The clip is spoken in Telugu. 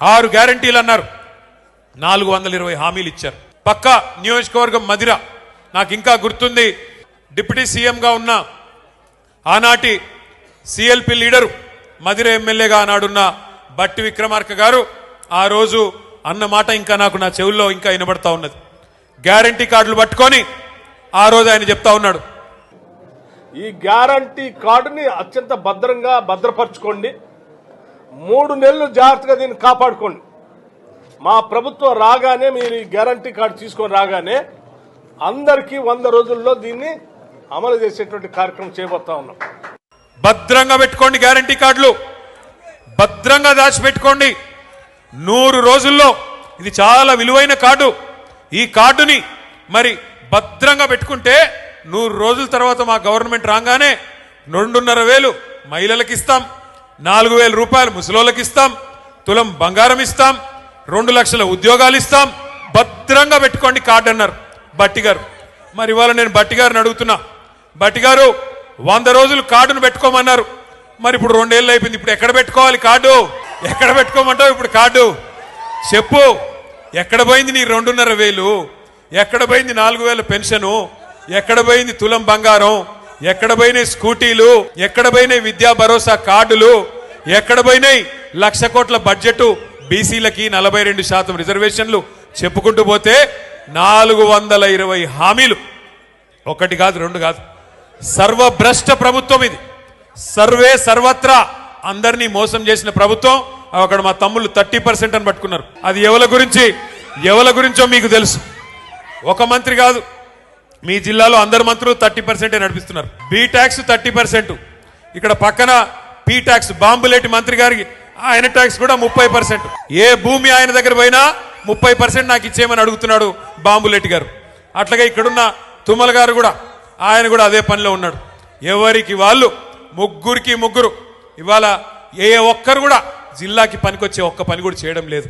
ఆరు గ్యారంటీలు అన్నారు. నాలుగు వందల ఇరవై హామీలు ఇచ్చారు. పక్క నియోజకవర్గం మదిర నాకు ఇంకా గుర్తుంది డిప్యూటీ సీఎంగా ఉన్న ఆనాటి సిఎల్పి లీడరు మదిర ఎమ్మెల్యేగా ఆనాడున్న బట్టి విక్రమార్క గారు ఆ రోజు అన్న మాట ఇంకా నాకు నా చెవుల్లో ఇంకా వినబడతా ఉన్నది. గ్యారంటీ కార్డులు పట్టుకొని ఆ రోజు ఆయన చెప్తా ఉన్నాడు. ఈ గ్యారంటీ కార్డుని అత్యంత భద్రంగా భద్రపరచుకోండి. మూడు నెలలు జాగ్రత్తగా దీన్ని కాపాడుకోండి. మా ప్రభుత్వం రాగానే మీరు ఈ గ్యారంటీ కార్డు తీసుకొని రాగానే అందరికీ వంద రోజుల్లో దీన్ని అమలు చేసేటువంటి కార్యక్రమం చేయబోతా ఉన్నాం. భద్రంగా పెట్టుకోండి గ్యారంటీ కార్డులు. భద్రంగా దాచిపెట్టుకోండి. నూరు రోజుల్లో ఇది చాలా విలువైన కార్డు. ఈ కార్డుని మరి భద్రంగా పెట్టుకుంటే నూరు రోజుల తర్వాత మా గవర్నమెంట్ రాగానే రెండున్నర వేలు మహిళలకు ఇస్తాం. నాలుగు వేల రూపాయలు ముసలోళ్ళకి ఇస్తాం తులం బంగారం ఇస్తాం రెండు లక్షల ఉద్యోగాలు ఇస్తాం. భద్రంగా పెట్టుకోండి కార్డు అన్నారు బట్టి గారు. మరి ఇవాళ నేను బట్టి గారిని అడుగుతున్నా. బట్టి గారు వంద రోజులు కార్డును పెట్టుకోమన్నారు. మరి ఇప్పుడు రెండేళ్ళు అయిపోయింది ఇప్పుడు ఎక్కడ పెట్టుకోవాలి కార్డు? ఎక్కడ పెట్టుకోమంటావు ఇప్పుడు కార్డు? చెప్పు ఎక్కడ పోయింది నీ రెండున్నర వేలు? ఎక్కడ పోయింది నాలుగు వేల పెన్షను? ఎక్కడ పోయింది తులం బంగారం? ఎక్కడ పోయినాయి స్కూటీలు ఎక్కడ పోయినాయి విద్యా భరోసా కార్డులు ఎక్కడ పోయినాయి లక్ష కోట్ల బడ్జెట్ బీసీలకి నలభై రెండు శాతం రిజర్వేషన్లు చెప్పుకుంటూ పోతే నాలుగు వందల ఇరవై హామీలు. ఒకటి కాదు రెండు కాదు. సర్వభ్రష్ట ప్రభుత్వం ఇది. సర్వే సర్వత్రా అందరినీ మోసం చేసిన ప్రభుత్వం అక్కడ మా తమ్ముళ్ళు థర్టీ పర్సెంట్ అని పట్టుకున్నారు. అది ఎవల గురించి? ఎవల గురించో మీకు తెలుసు. ఒక మంత్రి కాదు. మీ జిల్లాలో అందరు మంత్రులు థర్టీ పర్సెంటే నడిపిస్తున్నారు. B tax thirty percent. ఇక్కడ పక్కన పీ ట్యాక్స్ బాంబులేటి మంత్రి గారికి ఆయన ట్యాక్స్ కూడా ముప్పై పర్సెంట్. ఏ భూమి ఆయన దగ్గర పోయినా ముప్పై పర్సెంట్ నాకు ఇచ్చేయమని అడుగుతున్నాడు బాంబులేటి గారు. అట్లాగే ఇక్కడున్న తుమ్మల గారు కూడా ఆయన కూడా అదే పనిలో ఉన్నాడు. ఎవరికి వాళ్ళు ముగ్గురికి ముగ్గురు. ఇవాళ ఏ ఒక్కరు కూడా జిల్లాకి పనికొచ్చే ఒక్క పని కూడా చేయడం లేదు.